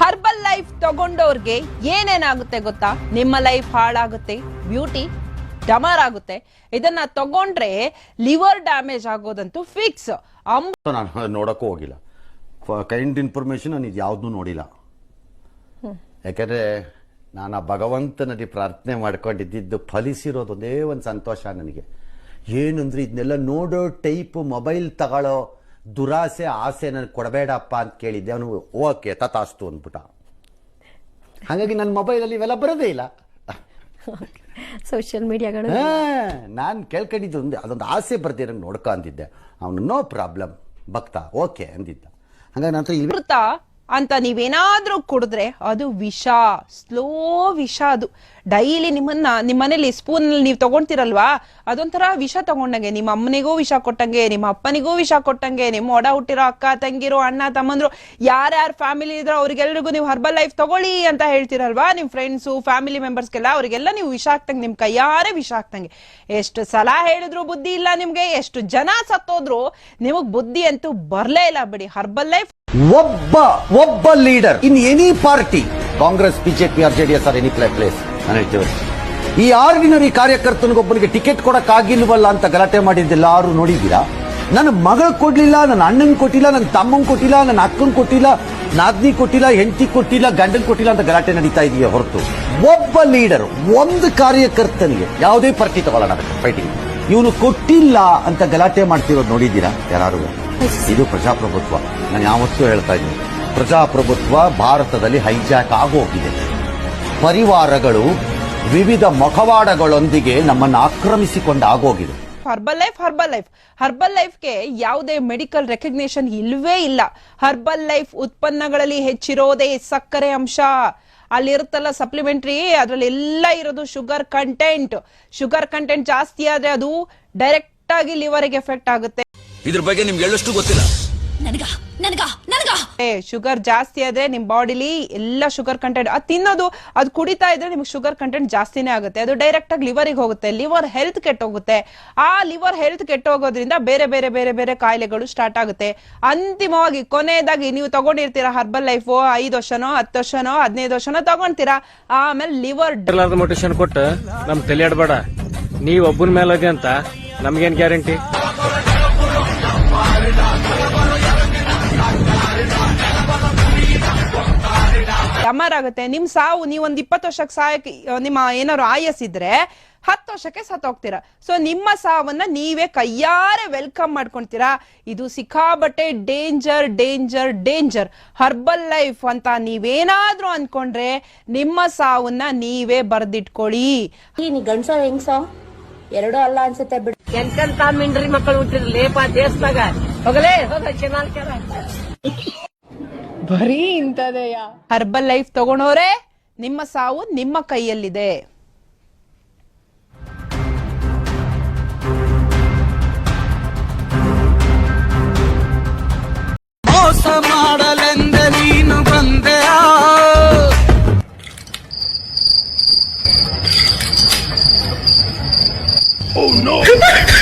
Herbal life ತಗೊಂಡವ್ರಿಗೆ ಏನೇನಾಗುತ್ತೆ ಗೊತ್ತಾ? ನಿಮ್ಮ life ಹಾಳಾಗುತ್ತೆ, ಬ್ಯೂಟಿ ಡಮರ್ ಆಗುತ್ತೆ ಇದನ್ನ ತಗೊಂಡ್ರೆ ಲಿವರ್ ಡ್ಯಾಮೇಜ್ ಆಗೋದಂತೂ ಫಿಕ್ಸ್. ನಾನು ನೋಡೋಕ್ಕೂ ಹೋಗಿಲ್ಲ. ಕೈಂಡ್ ಇನ್ಫಾರ್ಮೇಶನ್ ನಾನು ಇದು ಯಾವುದೂ ನೋಡಿಲ್ಲ. ಯಾಕಂದರೆ ನಾನು ಆ ಭಗವಂತನಲ್ಲಿ ಪ್ರಾರ್ಥನೆ ಮಾಡ್ಕೊಂಡಿದ್ದು ಫಲಿಸಿರೋದು ಒಂದೇ ಒಂದು ಸಂತೋಷ ನನಗೆ. ಏನಂದ್ರೆ ಇದನ್ನೆಲ್ಲ ನೋಡೋ ಟೈಪ್ ಮೊಬೈಲ್ ತಗೊಳ್ಳೋ ದುರಾಸೆ ಆಸೆ ನನಗೆ ಕೊಡಬೇಡಪ್ಪ ಅಂತ ಕೇಳಿದ್ದೆ. ಅವನು ಓಕೆ ತತಾಸ್ತು ಅಂದ್ಬಿಟ್ಟ. ಹಾಗಾಗಿ ನನ್ನ ಮೊಬೈಲಲ್ಲಿ ಇವೆಲ್ಲ ಬರೋದೇ ಇಲ್ಲ. ಸೋಷಿಯಲ್ ಮೀಡಿಯಾಗಳು. ನಾನು ಕೇಳ್ಕೊಂಡಿದ್ದು ಒಂದು ಅದೊಂದು ಆಸೆ ಬರ್ದಿರಂಗೆ ನೋಡ್ಕೊ ಅಂದಿದ್ದೆ. ಅವನು ನೋ ಪ್ರಾಬ್ಲಮ್ ಭಕ್ತ ಓಕೆ ಅಂದಿದ್ದ. ಹಂಗಾಗಿ ನಂತರ ಇಲ್ಲಿ ಅಂತ ನೀವೇನಾದ್ರೂ ಕುಡಿದ್ರೆ ಅದು ವಿಷ, ಸ್ಲೋ ವಿಷ ಅದು. ಡೈಲಿ ನಿಮ್ಮನ್ನ ನಿಮ್ಮ ಮನೇಲಿ ಸ್ಪೂನ್ ನೀವು ತಗೊಳ್ತಿರಲ್ವಾ ಅದೊಂಥರ ವಿಷ ತಗೊಂಡಂಗೆ, ನಿಮ್ಮ ಅಮ್ಮನಿಗೂ ವಿಷ ಕೊಟ್ಟಂಗೆ, ನಿಮ್ಮ ಅಪ್ಪನಿಗೂ ವಿಷ ಕೊಟ್ಟಂಗೆ, ನಿಮ್ಮ ಒಡ ಹುಟ್ಟಿರೋ ಅಕ್ಕ, ತಂಗಿರೋ, ಅಣ್ಣ, ತಮ್ಮಂದ್ರು, ಯಾರ್ಯಾರ ಫ್ಯಾಮಿಲಿ ಇದ್ರೋ ಅವ್ರಿಗೆಲ್ರಿಗೂ ನೀವು ಹರ್ಬಲ್ ಲೈಫ್ ತಗೊಳ್ಳಿ ಅಂತ ಹೇಳ್ತಿರಲ್ವಾ? ನಿಮ್ಮ ಫ್ರೆಂಡ್ಸು ಫ್ಯಾಮಿಲಿ ಮೆಂಬರ್ಸ್ಗೆಲ್ಲ ಅವರಿಗೆಲ್ಲ ನೀವು ವಿಷ ಹಾಕ್ತಂಗೆ ನಿಮ್ ಕೈಯಾರೆ ವಿಷ ಹಾಕ್ತಂಗೆ. ಎಷ್ಟು ಸಲ ಹೇಳಿದ್ರು ಬುದ್ಧಿ ಇಲ್ಲ ನಿಮ್ಗೆ, ಎಷ್ಟು ಜನ ಸತ್ತೋದ್ರು, ನಿಮಗ್ ಬುದ್ಧಿ ಅಂತೂ ಬರ್ಲೇ ಇಲ್ಲ ಬಿಡಿ. ಹರ್ಬಲ್ ಲೈಫ್ ಒಬ್ಬ ಒಬ್ಬ leader. In any party, Congress, BJP, or J D S or any play, place. ನಾನು ಹೇಳ್ತೇವೆ ಈ ಆರ್ಡಿನರಿ ಕಾರ್ಯಕರ್ತನಿಗೊಬ್ಬನಿಗೆ ಟಿಕೆಟ್ ಕೊಡಕ್ ಆಗಿಲ್ವಲ್ಲ ಅಂತ ಗಲಾಟೆ ಮಾಡಿದ್ದೆಲ್ಲ, ಯಾರು ನೋಡಿದ್ದೀರಾ? ನನ್ನ ಮಗಳು ಕೊಡ್ಲಿಲ್ಲ, ನನ್ನ ಅಣ್ಣನ್ ಕೊಟ್ಟಿಲ್ಲ, ನನ್ನ ತಮ್ಮನ್ ಕೊಟ್ಟಿಲ್ಲ, ನನ್ನ ಅಕ್ಕನ್ ಕೊಟ್ಟಿಲ್ಲ, ನಾದ್ನಿ ಕೊಟ್ಟಿಲ್ಲ, ಹೆಂಡತಿ ಕೊಟ್ಟಿಲ್ಲ, ಗಂಡನ್ ಕೊಟ್ಟಿಲ್ಲ ಅಂತ ಗಲಾಟೆ ನಡೀತಾ ಇದೆಯಾ ಹೊರತು? ಒಬ್ಬ ಲೀಡರ್, ಒಂದು ಕಾರ್ಯಕರ್ತನಿಗೆ ಯಾವುದೇ ಪಾರ್ಟಿ ತಗೊಳ್ಳೋಣ ಫೈಟಿಂಗ್ ಇವನು ಕೊಟ್ಟಿಲ್ಲ ಅಂತ ಗಲಾಟೆ ಮಾಡ್ತಿರೋದು ನೋಡಿದ್ದೀರಾ? ಯಾರು ಇದು ಪ್ರಜಾಪ್ರಭುತ್ವ. ನಾನು ಯಾವತ್ತೂ ಹೇಳ್ತಾ ಇದ್ದೀನಿ. ಪ್ರಜಾಪ್ರಭುತ್ವ ಭಾರತದಲ್ಲಿ ಹೈಜಾಕ್ ಆಗೋಗಿದೆ. ಪರಿವಾರಗಳು ವಿವಿಧ ಮುಖವಾಡಗಳೊಂದಿಗೆ ನಮ್ಮನ್ನು ಆಕ್ರಮಿಸಿಕೊಂಡು ಆಗೋಗಿದೆ. ಹರ್ಬಲ್ ಲೈಫ್ ಹರ್ಬಲ್ ಲೈಫ್ ಹರ್ಬಲ್ ಲೈಫ್ಗೆ ಯಾವುದೇ ಮೆಡಿಕಲ್ ರೆಕಗ್ನೇಷನ್ ಇಲ್ವೇ ಇಲ್ಲ. ಹರ್ಬಲ್ ಲೈಫ್ ಉತ್ಪನ್ನಗಳಲ್ಲಿ ಹೆಚ್ಚಿರೋದೇ ಸಕ್ಕರೆ ಅಂಶ. ಅಲ್ಲಿರುತ್ತಲ್ಲ ಸಪ್ಲಿಮೆಂಟ್ರಿ ಅದರಲ್ಲಿ ಎಲ್ಲ ಇರೋದು ಶುಗರ್ ಕಂಟೆಂಟ್ ಶುಗರ್ ಕಂಟೆಂಟ್ ಜಾಸ್ತಿ ಆದ್ರೆ ಅದು ಡೈರೆಕ್ಟ್ ಆಗಿ ಲಿವರ್ಗೆ ಎಫೆಕ್ಟ್ ಆಗುತ್ತೆ. ಇದ್ರ ಬಗ್ಗೆ ನಿಮ್ಗೆ ಎಳ್ಳಷ್ಟು ಗೊತ್ತಿಲ್ಲ. ನನಗ ನನಗ ನನಗ? ಶುಗರ್ ಜಾಸ್ತಿ ಆದ್ರೆ ನಿಮ್ ಬಾಡಿಲಿ ಎಲ್ಲ ಶುಗರ್ ಕಂಟೆಂಟ್ ಅದು ತಿನ್ನೋದು ಅದು ಕುಡಿತಾ ಇದ್ರೆ ನಿಮ್ಗೆ ಶುಗರ್ ಕಂಟೆಂಟ್ ಜಾಸ್ತಿನೇ ಆಗುತ್ತೆ. ಅದು ಡೈರೆಕ್ಟ್ ಆಗಿ ಲಿವರಿಗೆ ಹೋಗುತ್ತೆ ಲಿವರ್ ಹೆಲ್ತ್ ಕೆಟ್ಟೋಗುತ್ತೆ. ಆ ಲಿವರ್ ಹೆಲ್ತ್ ಕೆಟ್ಟೋಗೋದ್ರಿಂದ ಬೇರೆ ಬೇರೆ ಬೇರೆ ಬೇರೆ ಕಾಯಿಲೆಗಳು ಸ್ಟಾರ್ಟ್ ಆಗುತ್ತೆ. ಅಂತಿಮವಾಗಿ ಕೊನೆಯದಾಗಿ ನೀವು ತಗೊಂಡಿರ್ತೀರಾ ಹರ್ಬಲ್ ಲೈಫ್ ಐದು ವರ್ಷನೋ ಹತ್ತು ವರ್ಷನೋ ಹದಿನೈದು ವರ್ಷನೋ ತಗೊಂತೀರಾ ಆಮೇಲೆ ಲಿವರ್ ಮೋಟಿವೇಶನ್ ಕೊಟ್ಟು ನಮ್ ತಲೆ ಆಡ್ಬೇಡ. ನೀವ್ ಒಬ್ಬನ ಮೇಲೆ ಅಂತ ನಮ್ಗೇನ್ ಗ್ಯಾರಂಟಿ ಡಮರ್ ಆಗುತ್ತೆ ನಿಮ್ ಸಾವು ನೀವು ಒಂದ್ ಇಪ್ಪತ್ತು ವರ್ಷಕ್ಕೆ ಸಾಯಕ್ಕೆ ನಿಮ್ಮ ಏನಾದ್ರು ಇದ್ರೆ ಹತ್ತು ವರ್ಷಕ್ಕೆ ಸತ್ತೋಗ್ತೀರಾ ಸೊ ನಿಮ್ಮ ಸಾವನ್ನ ನೀವೇ ಕೈಯಾರೆ ವೆಲ್ಕಮ್ ಮಾಡ್ಕೊಂತೀರಾ ಇದು ಸಿಕ್ಕಾಬಟ್ಟೆ danger danger danger Herbalife ಅಂತ ನೀವೇನಾದ್ರೂ ಅನ್ಕೊಂಡ್ರೆ ನಿಮ್ಮ ಸಾವನ್ನ ನೀವೇ ಬರ್ದಿಟ್ಕೊಳ್ಳಿ. ನೀ ಗಂಡ್ಸೋ ಹೆಂಗ್ಸೋ ಎರಡೂ ಅಲ್ಲ ಅನ್ಸುತ್ತೆ ಬಿಡು. ಎಂತೆಂತ ಮಿಂಡ್ರಿ ಮಕ್ಕಳು ಹುಟ್ಟಿರ್ಲೇಪ ದೇಶದಾಗ ಹೋಗಲೇ ಹೋಗ ಚೆನ್ನಾಗ್ಯಾರ ಹರ್ಬಲ್ ಲೈಫ್ ತಗೊಂಡೋರೆ ನಿಮ್ಮ ಸಾವು ನಿಮ್ಮ ಕೈಯಲ್ಲಿದೆ. ಮೋಸ ಮಾಡಲೆಂದ ನೀನು ಬಂದೆಯ?